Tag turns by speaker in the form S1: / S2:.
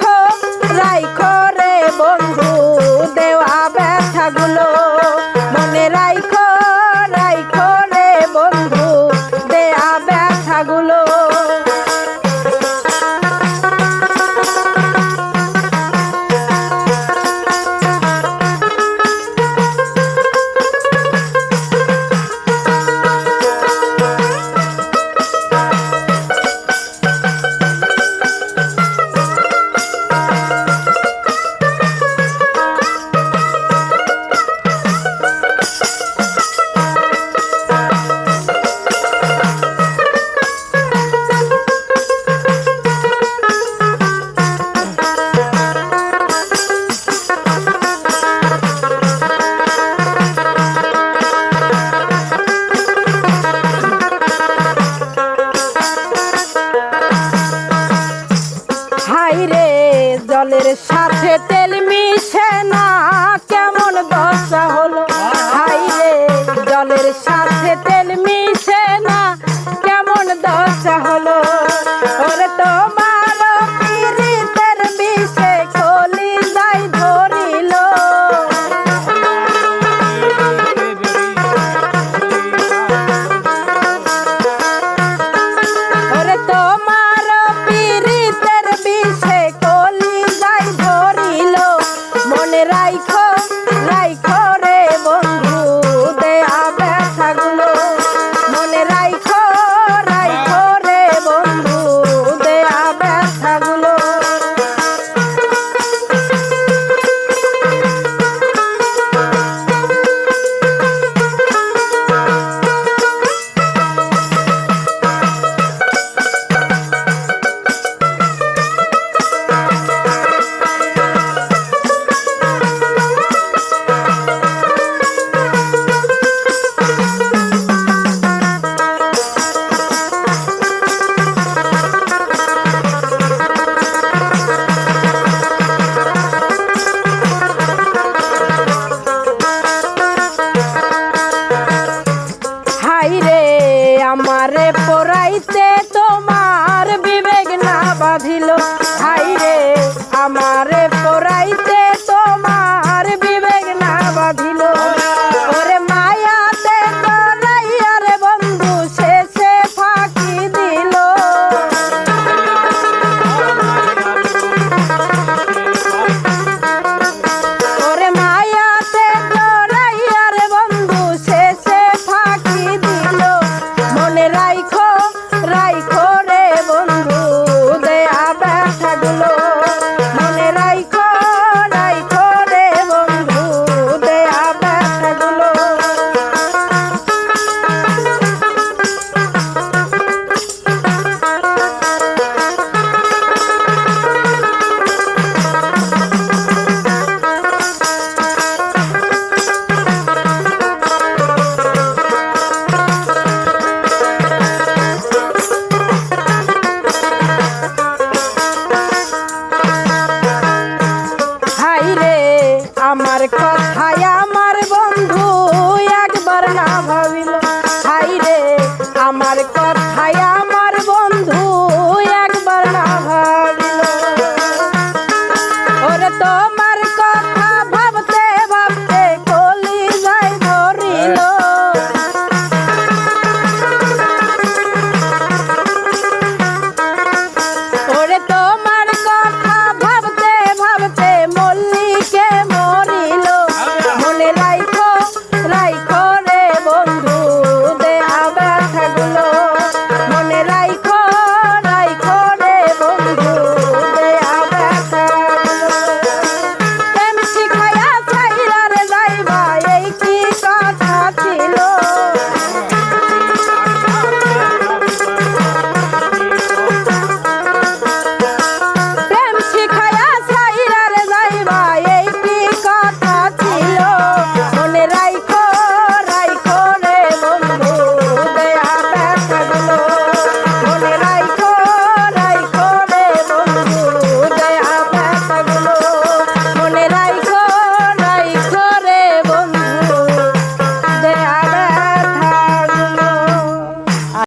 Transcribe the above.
S1: cold. জলের সাথে তেল মিশে না। কেমন দশা হলো? হাইরে জলের সাথে তেল মিশে না। কেমন দশা হলো? marcó